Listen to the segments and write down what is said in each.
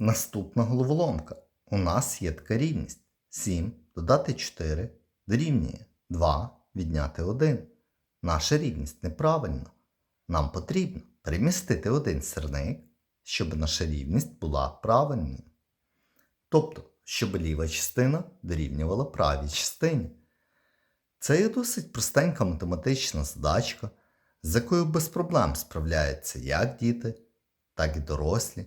Наступна головоломка. У нас є така рівність. 7 додати 4 дорівнює 2 відняти 1. Наша рівність неправильна. Нам потрібно перемістити один сірник, щоб наша рівність була правильною. Тобто, щоб ліва частина дорівнювала правій частині. Це є досить простенька математична задачка, з якою без проблем справляються як діти, так і дорослі.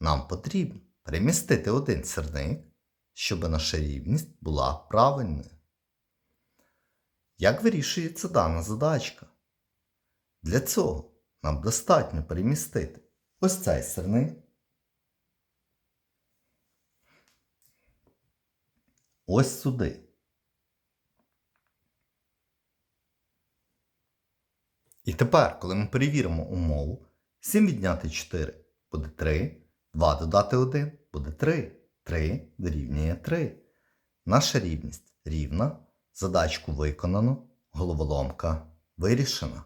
Нам потрібно перемістити один сірник, щоб наша рівність була правильною. Як вирішується дана задачка? Для цього нам достатньо перемістити ось цей сирник, ось сюди. І тепер, коли ми перевіримо умову, 7 відняти 4 буде 3, 2 додати 1 буде 3, 3 дорівнює 3. Наша рівність рівна, задачку виконано, головоломка вирішена.